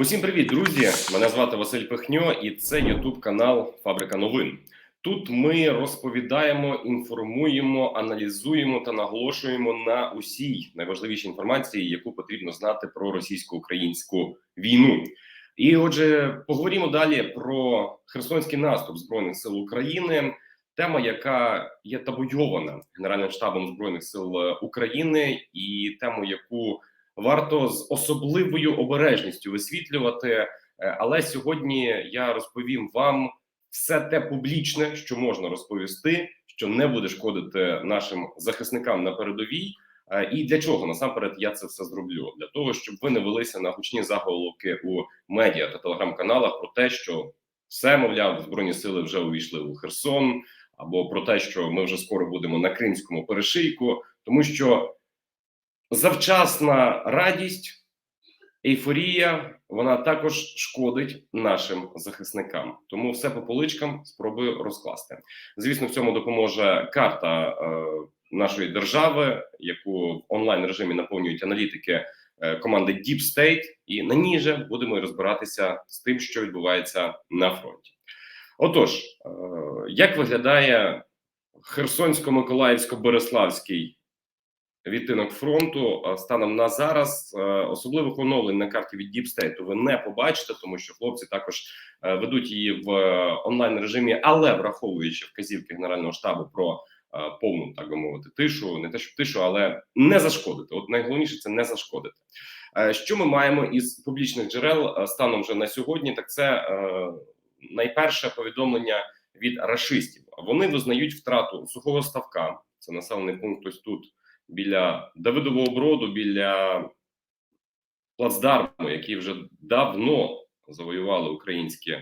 Усім привіт, друзі! Мене звати Василь Пихньо, і це Ютуб канал Фабрика новин. Тут ми розповідаємо, інформуємо, аналізуємо та наголошуємо на усій найважливішій інформації, яку потрібно знати про російсько-українську війну. І отже, поговоримо далі про Херсонський наступ збройних сил України. Тема, яка є табуйована Генеральним штабом збройних сил України, і тему, яку варто з особливою обережністю висвітлювати. Е, Але сьогодні я розповім вам все те публічне, що можна розповісти, що не буде шкодити нашим захисникам на передовій. Е, І для чого насамперед я це все зроблю? Для того, щоб ви не велися на гучні заголовки у медіа та телеграм-каналах про те, що все мовляв, збройні сили вже увійшли у Херсон, або про те, що ми вже скоро будемо на кримському перешийку, тому що завчасна радість, ейфорія, вона також шкодить нашим захисникам. Тому все по поличкам спробую розкласти. Звісно, в цьому допоможе карта е, нашої держави, яку в онлайн режимі наповнюють аналітики е, команди Deep State, і на ній же будемо розбиратися з тим, що відбувається на фронті. Отож, е, як виглядає Херсонсько-Миколаївсько-Береславський відтинок фронту станом на зараз? Е, Особливих оновлень на карті від State ви не побачите, тому що хлопці також е, ведуть її в е, онлайн режимі, але враховуючи вказівки Генерального штабу про е, повну, так би мовити, тишу, не те, що тишу, але не зашкодити. От найголовніше це не зашкодити. Е, Що ми маємо із публічних джерел е, станом вже на сьогодні? Так це е, найперше повідомлення від рашистів. Вони визнають втрату сухого ставка. Це населений пункт ось тут біля Давидового броду, біля плацдарму, який вже давно завоювали українські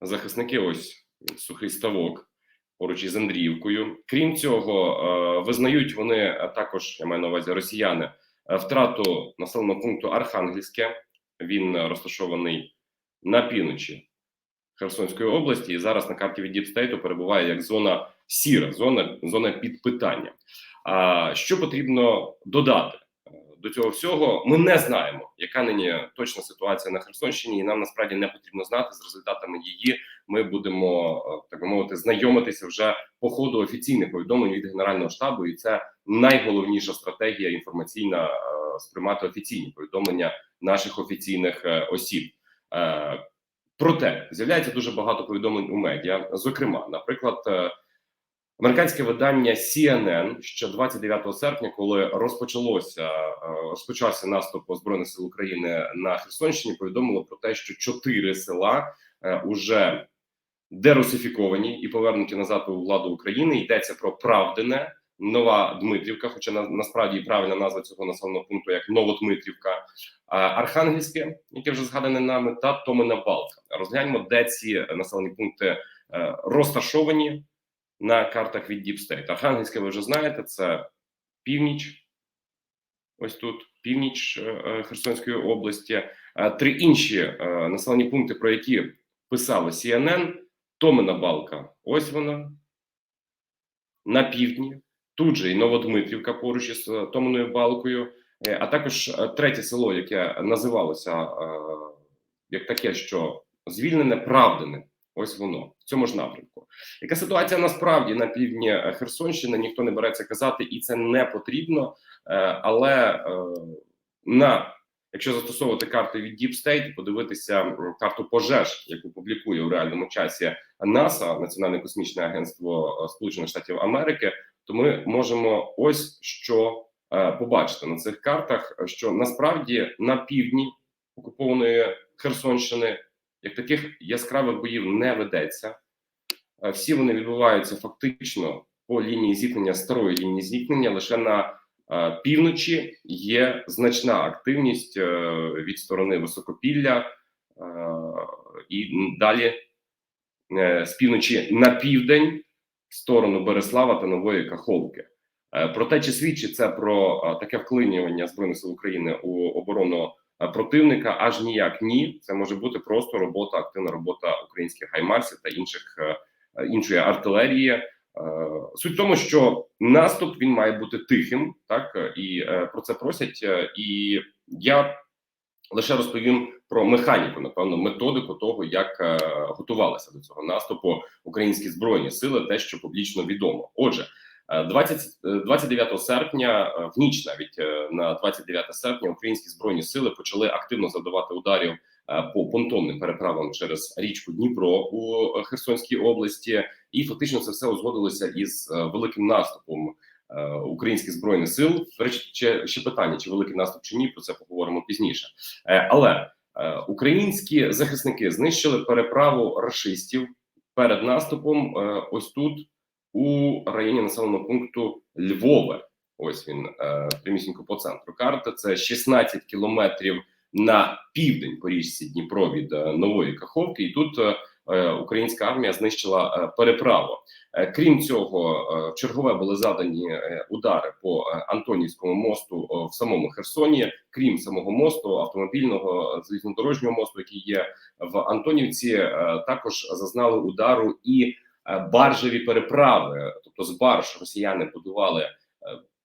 захисники. Ось сухий ставок поруч із Андріївкою. Крім цього, е, визнають вони також, я маю на увазі росіяни, е, втрату населеного пункту Архангельське. Він е, розташований на півночі Херсонської області, і зараз на карті від Діпстейту перебуває як зона сіра, зона зона під питання. А що потрібно додати Е, до цього всього? Ми не знаємо, яка нині точна ситуація на Херсонщині, і нам насправді не потрібно знати з результатами її. Ми будемо е, так би мовити знайомитися вже по ходу офіційних повідомлень від генерального штабу, і це найголовніша стратегія інформаційна е, сприймати офіційні повідомлення наших офіційних осіб. Проте з'являється дуже багато повідомлень у медіа. Зокрема, наприклад, американське видання CNN ще 29 серпня, коли розпочалося е, розпочався наступ збройних сил України на Херсонщині, повідомило про те, що чотири села е, уже дерусифіковані і повернуті назад у владу України. Йдеться про Правдине, Нова Дмитрівка, хоча на, насправді правильна назва цього населеного пункту як Новодмитрівка, Архангельське, яке вже згадане нами, та Томина Балка. Розгляньмо, де ці населені пункти е, розташовані на картах від Deep State. Архангельське, ви вже знаєте, це північ. Ось тут північ е, е, Херсонської області. Е, Три інші населені пункти, про які писали CNN, Томина Балка. Ось вона на півдні. Тут же і Новодмитрівка поруч із Томиною Балкою, а також третє село, яке називалося як таке, що звільнене Правдине. Ось воно в цьому ж напрямку. Яка ситуація насправді на півдні е, Херсонщини? Ніхто не береться казати, і це не потрібно. Е, Але е, на якщо застосовувати карти від Deep State, подивитися карту пожеж, яку публікує у реальному часі НАСА, Національне космічне агентство Сполучених Штатів Америки, то ми можемо ось що побачити на цих картах, що насправді на півдні окупованої Херсонщини як таких яскравих боїв не ведеться. Е, Всі вони відбуваються фактично по лінії зіткнення старої лінії зіткнення. Лише на е, півночі є значна активність е, від сторони високопілля і далі з півночі на південь в сторону Береслава та Нової Каховки. Про те, чи свідчить це про таке вклинювання збройних сил України у оборону противника, аж ніяк ні. Це може бути просто робота, активна робота українських хаймарсів та інших е, е, іншої артилерії. Е, Суть в тому, що наступ він має бути тихим, так е, і е, про це просять. е, І я лише розповім про механіку, напевно, методику того, як е, готувалися до цього наступу українські збройні сили, те, що публічно відомо. Отже, е, 20, е, 29 серпня, е, в ніч навіть е, на 29 серпня, українські збройні сили почали активно завдавати ударів е, по понтонним переправам через річку Дніпро у е, Херсонській області, і фактично це все узгодилося із е, великим наступом е, українських збройних сил. До речі, ще, питання: чи великий наступ чи ні? Про це поговоримо пізніше. Е, Але е, українські захисники знищили переправу рашистів перед наступом. е, Ось тут у районі населеного пункту Львове. Ось він е, прямісінько по центру карти. Це 16 кілометрів на південь по річці Дніпро від е, Нової Каховки, і тут е, українська армія знищила переправу. Крім цього, в чергове були задані удари по Антонівському мосту в самому Херсоні. Крім самого мосту, автомобільного залізнодорожнього мосту, який є в Антонівці, також зазнали удару і баржеві переправи. Тобто, з барж росіяни будували е,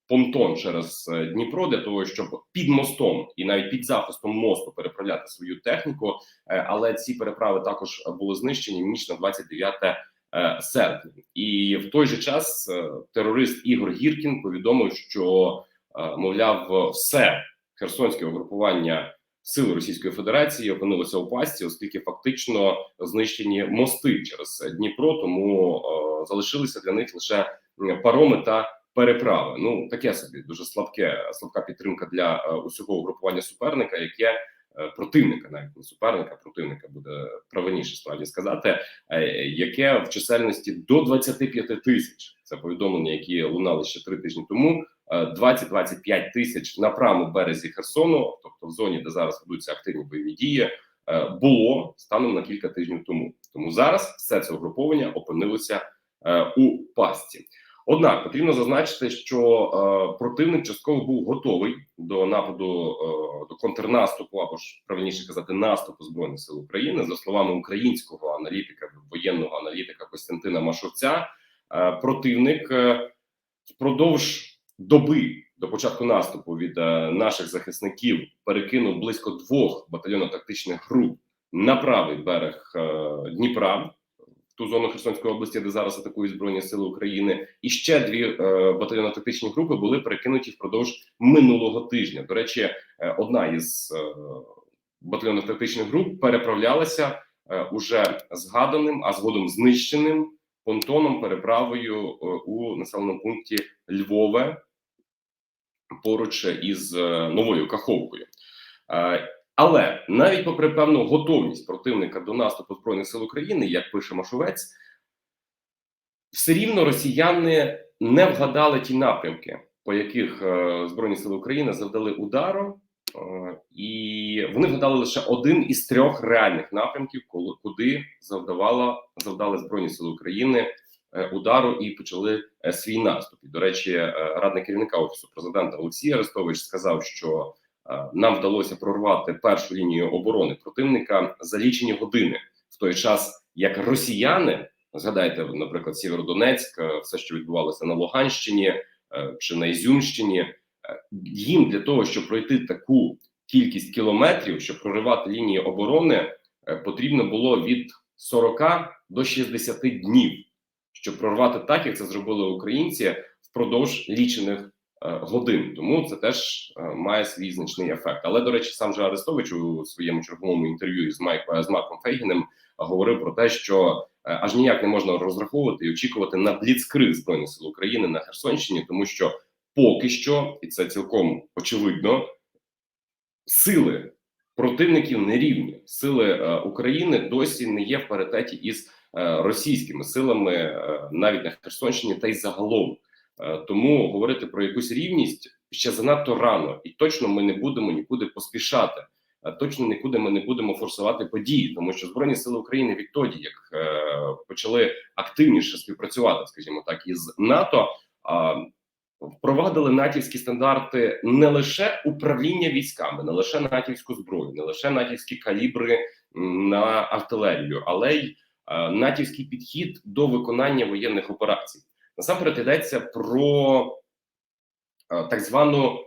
понтон через е, Дніпро для того, щоб під мостом і навіть під захистом мосту переправляти свою техніку. Е, Але ці переправи також були знищені ніч на 29 е, серпня. І в той же час е, терорист Ігор Гіркін повідомив, що е, мовляв, все херсонське угрупування сил Російської Федерації опинилося у пастці, оскільки фактично знищені мости через Дніпро, тому е, залишилися для них лише пароми та переправи. Ну таке собі дуже слабке, слабка підтримка для е, усього угрупування суперника, яке е, противника, навіть не суперника, противника буде правильніше справді сказати, е, яке в чисельності до 25 тисяч. Це повідомлення, які лунали ще три тижні тому. Е, 20-25 тисяч на правому березі Херсону, тобто в зоні, де зараз ведуться активні бойові дії, е, було станом на кілька тижнів тому. Тому зараз все це угруповання опинилося е, у пастці. Однак потрібно зазначити, що е, противник частково був готовий до нападу е, до контрнаступу, або ж правильніше казати, наступу збройних сил України, за словами українського аналітика, воєнного аналітика Костянтина Машовця. Е, противник е, впродовж доби до початку наступу від е, наших захисників перекинув близько двох батальйонно-тактичних груп на правий берег е, Дніпра ту зону Херсонської області, де зараз атакують збройні сили України, і ще дві е, батальйонно-тактичні групи були перекинуті впродовж минулого тижня. До речі, е, одна із е, батальйонно-тактичних груп переправлялася е, уже згаданим, а згодом знищеним понтоном переправою е, у населеному пункті Львове поруч із е, новою Каховкою. Е, Але навіть попри певну готовність противника до наступу збройних сил України, як пише Машовець, все рівно росіяни не вгадали ті напрямки, по яких збройні сили України завдали удару, і вони вгадали лише один із трьох реальних напрямків, коли куди завдавала завдали збройні сили України е, удару і почали е, свій наступ. І, до речі, е, радник керівника офісу президента Олексій Арестович сказав, що е, нам вдалося прорвати першу лінію оборони противника за лічені години, в той час як росіяни. Згадайте, наприклад, Сєвєродонецьк, е, все, що відбувалося на Луганщині е, чи на Ізюмщині. Їм для того, щоб пройти таку кількість кілометрів, щоб проривати лінії оборони, е, потрібно було від 40 до 60 днів, щоб прорвати так, як це зробили українці впродовж лічених е, годин. Тому це теж е, має свій значний ефект. Але до речі, сам же Арестович у своєму черговому інтерв'ю з Майк з Марком Фейгіним говорив про те, що аж ніяк не можна розраховувати і очікувати на бліцкриг збройних сил України на Херсонщині, тому що поки що, і це цілком очевидно, сили противників не рівні. Сили е, України досі не є в паритеті із е, російськими силами е, навіть на Херсонщині та й загалом. Тому говорити про якусь рівність ще занадто рано, і точно ми не будемо нікуди поспішати. Точно нікуди ми не будемо форсувати події, тому що збройні сили України відтоді, як е, почали активніше співпрацювати, скажімо так, із НАТО, а, впровадили натівські стандарти не лише управління військами, не лише натівську зброю, не лише натівські калібри на артилерію, але й е, натівський підхід до виконання воєнних операцій. Насамперед йдеться про е, так звану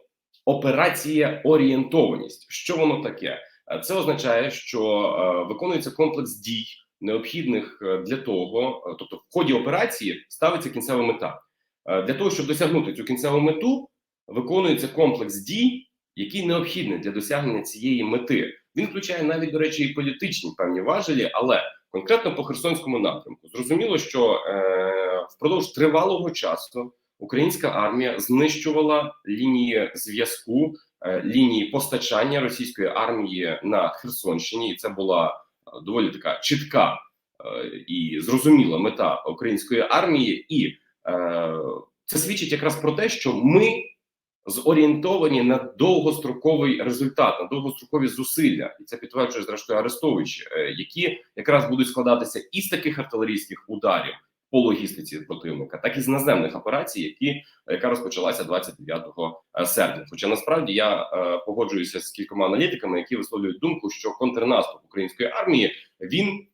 операція орієнтованість. Що воно таке? Е, Це означає, що виконується комплекс дій, необхідних для того, тобто в ході операції ставиться кінцева мета. Е, Для того, щоб досягнути цю кінцеву мету, виконується комплекс дій, який необхідний для досягнення цієї мети. Він включає навіть, до речі, і політичні певні важелі, але конкретно по Херсонському напрямку. Зрозуміло, що е, впродовж тривалого часу українська армія знищувала лінії зв'язку, е, лінії постачання російської армії на Херсонщині, і це була е, доволі така чітка е, і зрозуміла мета української армії, і це свідчить якраз про те, що ми зорієнтовані на довгостроковий результат, на довгострокові зусилля, і це підтверджує зрештою Арестович, е, які якраз будуть складатися із таких артилерійських ударів по логістиці противника, так і з наземних операцій, які яка розпочалася 29 серпня. Хоча насправді я е, погоджуюся з кількома аналітиками, які висловлюють думку, що контрнаступ української армії він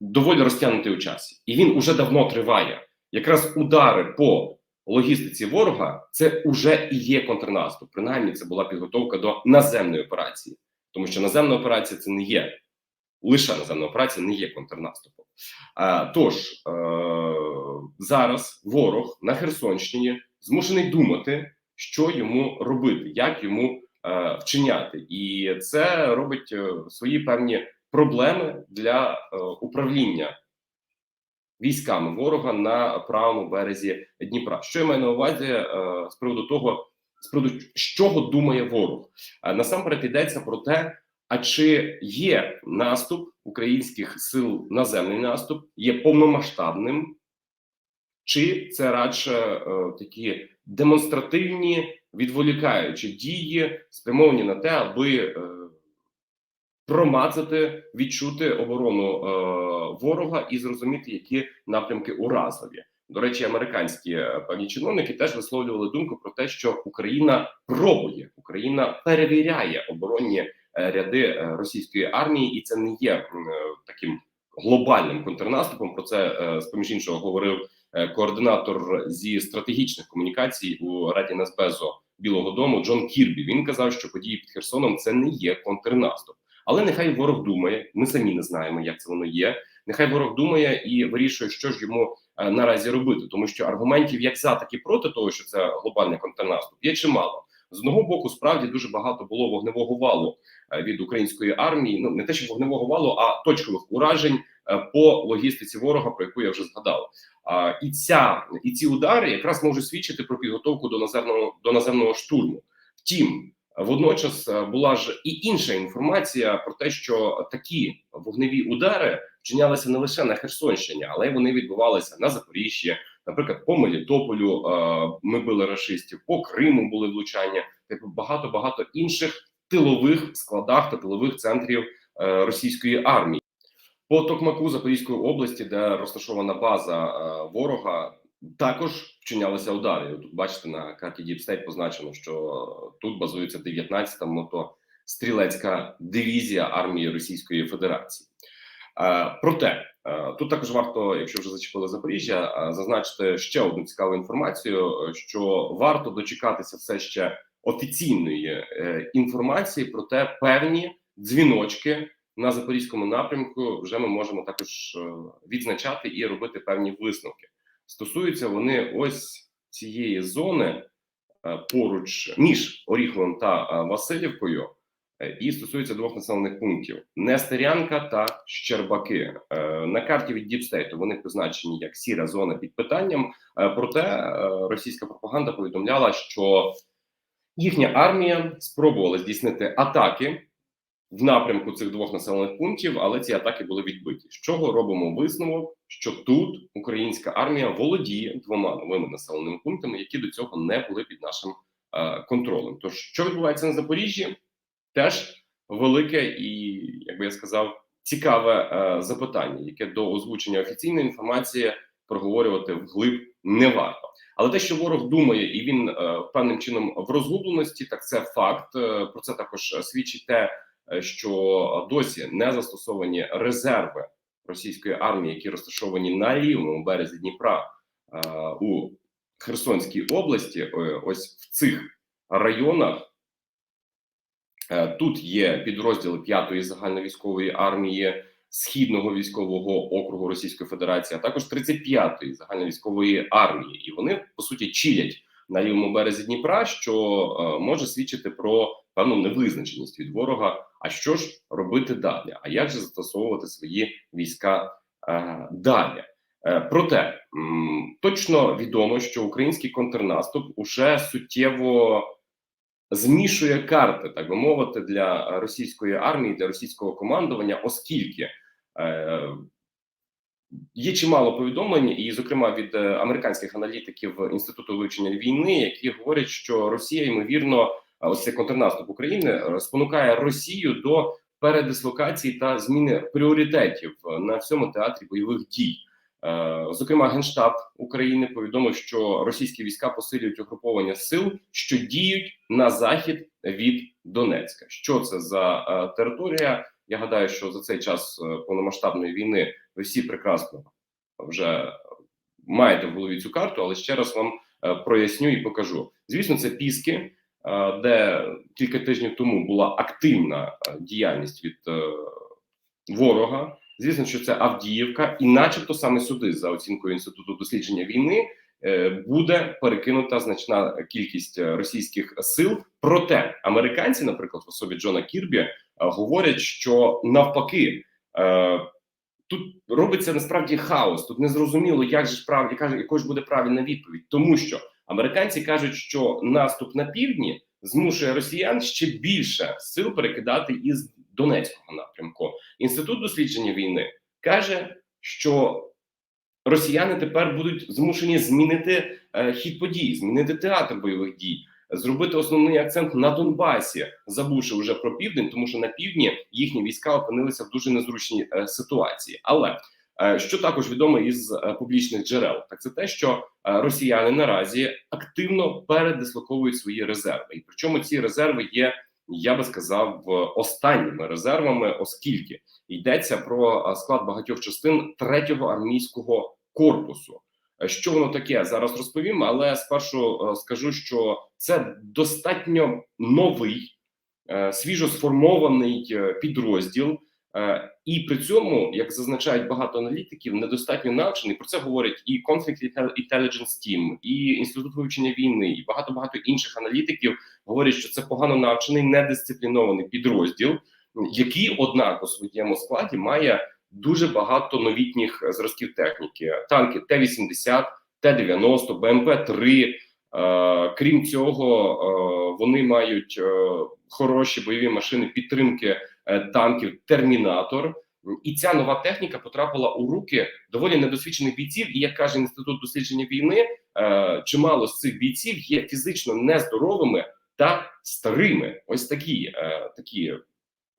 доволі розтягнутий у часі, і він уже давно триває. Якраз удари по логістиці ворога це уже і є контрнаступ. Принаймні, це була підготовка до наземної операції, тому що наземна операція це не є лише наземна операція, не є контрнаступом. А, тож е, зараз ворог на Херсонщині змушений думати, що йому робити, як йому е, вчиняти, і це робить е, свої певні проблеми для е, управління військами ворога на правому березі Дніпра. Що я маю на увазі е, з приводу того, з приводу чого думає ворог? Е, насамперед йдеться про те, а чи є наступ українських сил, наземний наступ, є повномасштабним, чи це радше е, такі демонстративні відволікаючі дії, спрямовані на те, аби промацати, відчути оборону е, ворога і зрозуміти, які напрямки уразливі. До речі, американські е, певні чиновники теж висловлювали думку про те, що Україна пробує, Україна перевіряє оборонні е, ряди е, російської армії, і це не є таким глобальним контрнаступом. Про це з поміж іншого говорив координатор зі стратегічних комунікацій у Раді Нацбезу Білого Дому Джон Кірбі. Він казав, що події під Херсоном це не є контрнаступ. Але нехай ворог думає, ми самі не знаємо, як це воно є. Нехай ворог думає і вирішує, що ж йому е, наразі робити, тому що аргументів як за, так і проти того, що це глобальний контрнаступ, є чимало. З одного боку, справді дуже багато було вогневого валу е, від української армії. Ну не те, що вогневого валу, а точкових уражень е, по логістиці ворога, про яку я вже згадав. І ця і ці удари якраз можуть свідчити про підготовку до наземного до наземного штурму. Втім, водночас е, була ж і інша інформація про те, що такі вогневі удари вчинялися не лише на Херсонщині, але й вони відбувалися на Запоріжжі, наприклад, по Мелітополю е, ми били рашистів, по Криму були влучання, типу багато багато інших тилових складах та тилових центрів е, російської армії. По Токмаку Запорізької області, де розташована база ворога, також вчинялися удари. Тут бачите на карті State позначено, що тут базується 19-та мотострілецька дивізія армії Російської Федерації. Е, проте е, тут також варто, якщо вже зачепили Запоріжжя, е, зазначити ще одну цікаву інформацію: що варто дочекатися все ще офіційної інформації про те, певні дзвіночки на запорізькому напрямку вже ми можемо також відзначати і робити певні висновки. Стосуються вони ось цієї зони е, поруч між Оріховим та е, Васильівкою, е, і стосується двох населених пунктів: Нестерянка та Щербаки. На карті від Діпстейту вони позначені як сіра зона під питанням. Проте російська пропаганда повідомляла, що їхня армія спробувала здійснити атаки в напрямку цих двох населених пунктів, але ці атаки були відбиті. З чого робимо висновок, що тут українська армія володіє двома новими населеними пунктами, які до цього не були під нашим е, контролем. Тож, що відбувається на Запоріжжі, теж велике і, як би я сказав, цікаве е, запитання, яке до озвучення офіційної інформації проговорювати вглиб не варто. Але те, що ворог думає, і він е, певним чином в розгубленості, так це факт. Е, про це також свідчить те, е, що досі не застосовані резерви російської армії, які розташовані на лівому березі Дніпра е, у Херсонській області. Е, ось в цих районах Е, Тут є підрозділи 5-ї загальновійськової армії Східного військового округу Російської Федерації, а також 35-ї загальновійськової армії, і вони по суті чилять на лівому березі Дніпра, що е, може свідчити про певну невизначеність від ворога. А що ж робити далі? А як же застосовувати свої війська е, далі? Е, проте м, точно відомо, що український контрнаступ уже суттєво змішує карти, так би мовити, для російської армії, для російського командування, оскільки е, є чимало повідомлень, і, зокрема, від е, американських аналітиків інституту вивчення війни, які говорять, що Росія ймовірно, ось цей контрнаступ України е, спонукає Росію до передислокації та зміни пріоритетів на всьому театрі бойових дій. Е, Зокрема, генштаб України повідомив, що російські війська посилюють угруповання сил, що діють на захід від Донецька. Що це за е, територія? Я гадаю, що за цей час е, повномасштабної війни ви всі прекрасно вже маєте в голові цю карту, але ще раз вам е, проясню і покажу. Звісно, це Піски, е, де кілька тижнів тому була активна е, діяльність від е, ворога. Звісно, що це Авдіївка, і, начебто, саме сюди, за оцінкою інституту дослідження війни, е, буде перекинута значна кількість е, російських сил. Проте американці, наприклад, в особі Джона Кірбі, е, говорять, що навпаки. е, Тут робиться насправді хаос. Тут незрозуміло, як же ж прав, яка ж ж буде правильна відповідь, тому що американці кажуть, що наступ на півдні змушує росіян ще більше сил перекидати із Донецького напрямку. Інститут дослідження війни каже, що росіяни тепер будуть змушені змінити е, хід подій, змінити театр бойових дій, зробити основний акцент на Донбасі, забувши вже про південь, тому що на півдні їхні війська опинилися в дуже незручній е, ситуації. Але що також відомо із е, публічних джерел, так це те, що е, росіяни наразі активно передислоковують свої резерви, і причому ці резерви є. Я би сказав останніми резервами, оскільки йдеться про е, склад багатьох частин третього армійського корпусу. Е, Що воно таке зараз розповім, але спершу е, скажу, що це достатньо новий, е, свіжо сформований е, підрозділ, е, і при цьому, як зазначають багато аналітиків, недостатньо навчений. Про це говорять і Conflict Intelligence Team, і інститут вивчення війни, і багато багато інших аналітиків говорять, що це погано навчений, недисциплінований підрозділ, який, однак, у своєму складі має дуже багато новітніх зразків техніки: танки Т-80, Т-90, БМП-3. Е, крім цього, е, вони мають е, хороші бойові машини підтримки е, танків Термінатор. І ця нова техніка потрапила у руки доволі недосвідчених бійців. І як каже інститут дослідження війни, е, чимало з цих бійців є фізично нездоровими та старими. Ось такі, е, такі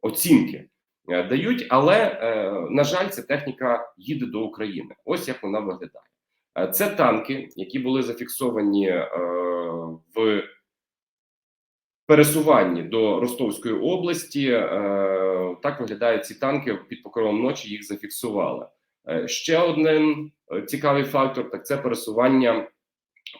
оцінки е, дають. Але е, на жаль, ця техніка їде до України. Ось як вона виглядає. Е, Це танки, які були зафіксовані е, в пересуванні до Ростовської області. Так виглядають ці танки під покровом ночі. Їх зафіксували. Е, ще один е, цікавий фактор: так це пересування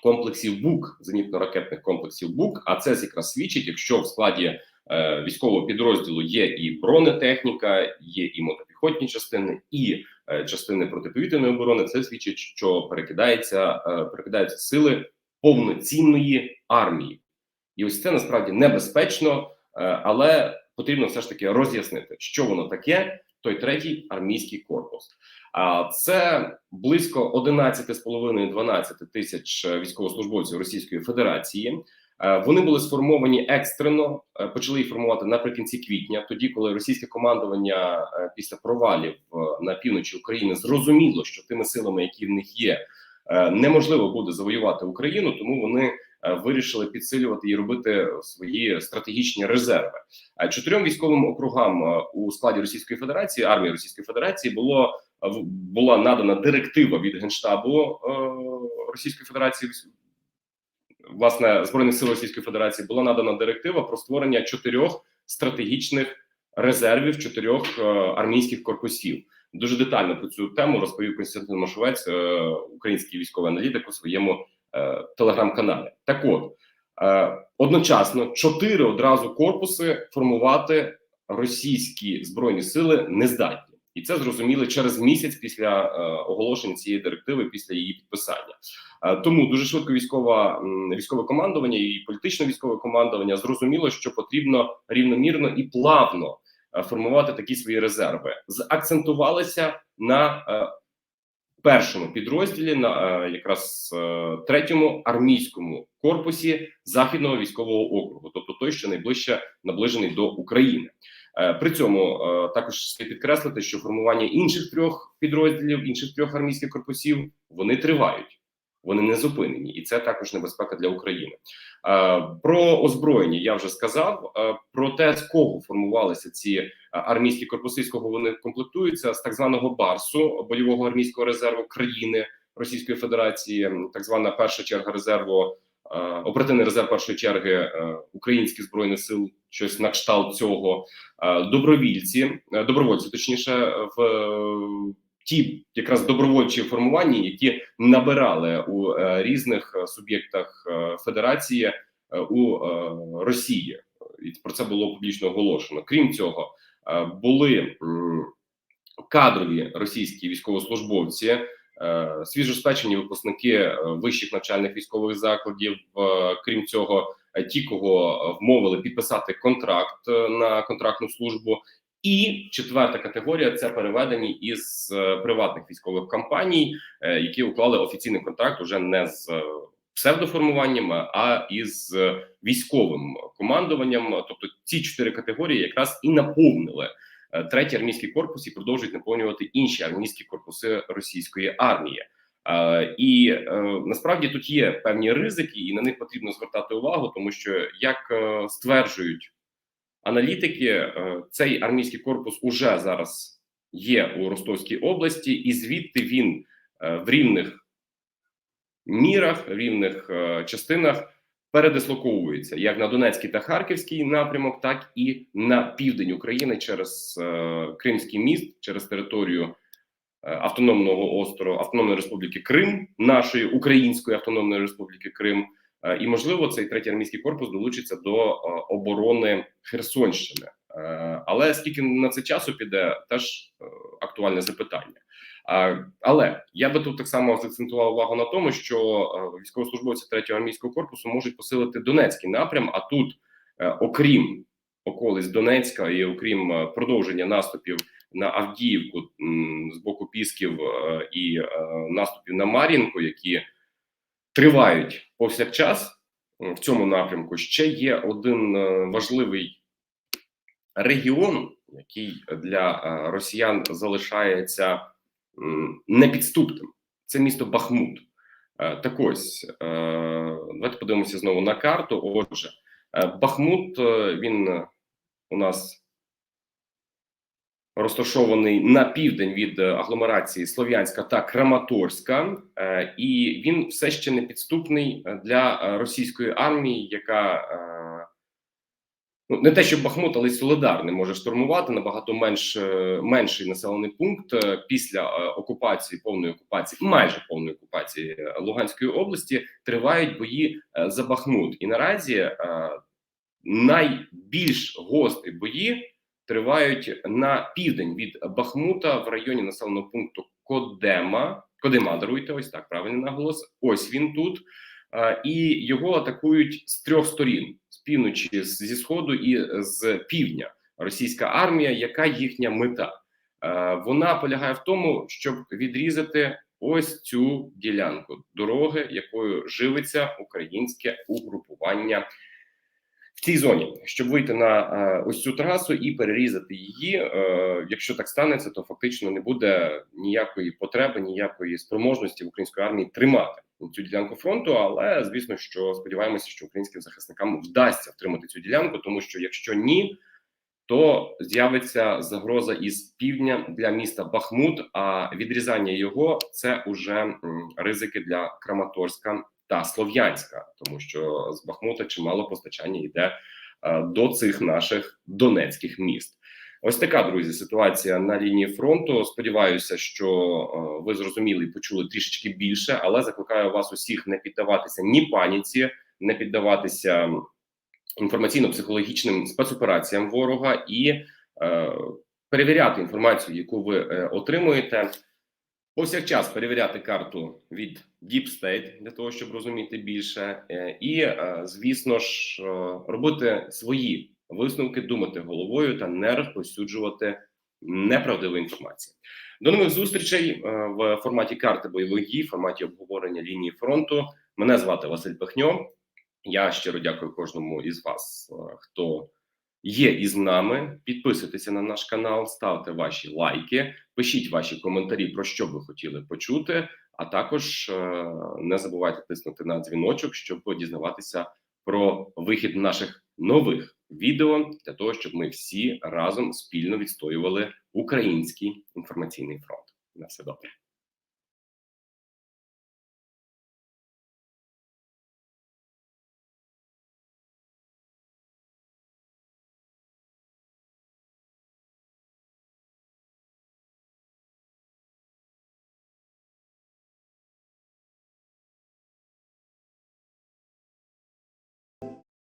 комплексів БУК, зенітно-ракетних комплексів БУК. А це якраз свідчить, якщо в складі е, військового підрозділу є і бронетехніка, є і мотопіхотні частини, і частини протиповітряної оборони. Це свідчить, що перекидається перекидаються сили повноцінної армії, і ось це насправді небезпечно, але потрібно все ж таки роз'яснити, що воно таке. Той третій армійський корпус. А це близько 11,5-12 тисяч е, військовослужбовців Російської Федерації. Е, Вони були сформовані екстрено, е, почали їх формувати наприкінці квітня, тоді коли російське командування після провалів на півночі України зрозуміло, що тими силами, які в них є, неможливо буде завоювати Україну, тому вони вирішили підсилювати і робити свої стратегічні резерви. Е, Чотирьом військовим округам е, у складі Російської Федерації, армії Російської Федерації було е, була надана директива від генштабу е, Російської Федерації. Власне збройних сил Російської Федерації була надана директива про створення чотирьох стратегічних резервів чотирьох е, армійських корпусів. Дуже детально про цю тему розповів Константин Машовець, е, український військовий аналітик у своєму е, телеграм-каналі. Так от е, одночасно чотири одразу корпуси формувати російські збройні сили не здатні, і це зрозуміли через місяць після е, оголошення цієї директиви, після її підписання. Е, тому дуже швидко військова військове командування і політичне військове командування зрозуміло, що потрібно рівномірно і плавно е, формувати такі свої резерви. Закцентувалися на е, першому підрозділі, на е, якраз е, третьому армійському корпусі західного військового округу, тобто той, що найближче наближений до України. Е, При цьому також слід підкреслити, що формування інших трьох підрозділів, інших трьох армійських корпусів вони тривають, вони не зупинені, і це також небезпека для України. Е, Про озброєння я вже сказав. Е, Про те, з кого формувалися ці е, армійські корпуси, з кого вони комплектуються, з так званого барсу бойового армійського резерву країни Російської Федерації, так звана перша черга резерву. Оперативний резерв першої черги українських збройних сил, щось на кшталт цього добровільці, добровольці, точніше, в ті якраз добровольчі формування, які набирали у е, різних е, суб'єктах е, федерації у Росії, і про це було публічно оголошено. Крім цього, були кадрові російські військовослужбовці. Свіжоспечені випускники вищих навчальних військових закладів, крім цього, ті, кого вмовили підписати контракт на контрактну службу. І четверта категорія це переведені із е, приватних військових компаній, е, які уклали офіційний контракт уже не з е, псевдоформуванням, а із військовим командуванням. Тобто ці чотири категорії якраз і наповнили третій армійський корпус і продовжують наповнювати інші армійські корпуси російської армії. І насправді тут є певні ризики, і на них потрібно звертати увагу, тому що як стверджують аналітики, е, цей армійський корпус уже зараз є у Ростовській області, і звідти він е, в рівних мірах, в рівних е, частинах передислоковується як на Донецький та Харківський напрямок, так і на південь України через Кримський міст, через територію автономного острову Автономної Республіки Крим, нашої Української Автономної Республіки Крим. Е, І можливо, цей третій армійський корпус долучиться до е, оборони Херсонщини. Е, Але скільки на це часу піде, теж актуальне запитання. Але я би тут так само закцентував увагу на тому, що військовослужбовці третього армійського корпусу можуть посилити Донецький напрям. А тут, окрім околиць Донецька і окрім продовження наступів на Авдіївку з боку Пісків і наступів на Мар'їнку, які тривають повсякчас в цьому напрямку, ще є один е, важливий регіон, який для е, росіян залишається непідступним. Це місто Бахмут. Е, Так ось давайте подивимося знову на карту. Отже, Бахмут він у нас розташований на південь від е, агломерації Слов'янська та Краматорська, е, і він все ще не підступний е, для російської армії, яка ну не те, що Бахмут, але й Солидар не може штурмувати набагато менш менший населений пункт після окупації, повної окупації, майже повної окупації Луганської області. Тривають бої за Бахмут, і наразі найбільш гострі бої тривають на південь від Бахмута в районі населеного пункту Кодема. Кодема, даруйте, ось так правильний наголос. Ось він тут, і його атакують з трьох сторін: з півночі, зі сходу і з півдня. Російська армія, яка їхня мета? Вона полягає в тому, щоб відрізати ось цю ділянку дороги, якою живиться українське угрупування в цій зоні, щоб вийти на е, ось цю трасу і перерізати її. Е, якщо так станеться, то фактично не буде ніякої потреби, ніякої спроможності в української армії тримати цю ділянку фронту. Але звісно, що сподіваємося, що українським захисникам вдасться втримати цю ділянку, тому що якщо ні. То з'явиться загроза із півдня для міста Бахмут. А відрізання його це уже ризики для Краматорська та Слов'янська, тому що з Бахмута чимало постачання йде е, до цих наших донецьких міст. Ось така друзі ситуація на лінії фронту. Сподіваюся, що е, ви зрозуміли і почули трішечки більше, але закликаю вас усіх не піддаватися ні паніці, не піддаватися інформаційно-психологічним спецопераціям ворога і е, перевіряти інформацію, яку ви е, отримуєте. Повсякчас перевіряти карту від Deep State для того, щоб розуміти більше, е, і е, звісно ж е, робити свої висновки, думати головою та не розповсюджувати неправдиву інформацію. До нових зустрічей в форматі карти бойових дій, в форматі обговорення лінії фронту. Мене звати Василь Пехньо. Я щиро дякую кожному із вас, хто є із нами. Підписуйтеся на наш канал, ставте ваші лайки, пишіть ваші коментарі, про що ви хотіли почути. А також е, не забувайте тиснути на дзвіночок, щоб дізнаватися про вихід наших нових відео для того, щоб ми всі разом спільно відстоювали український інформаційний фронт. На все добре.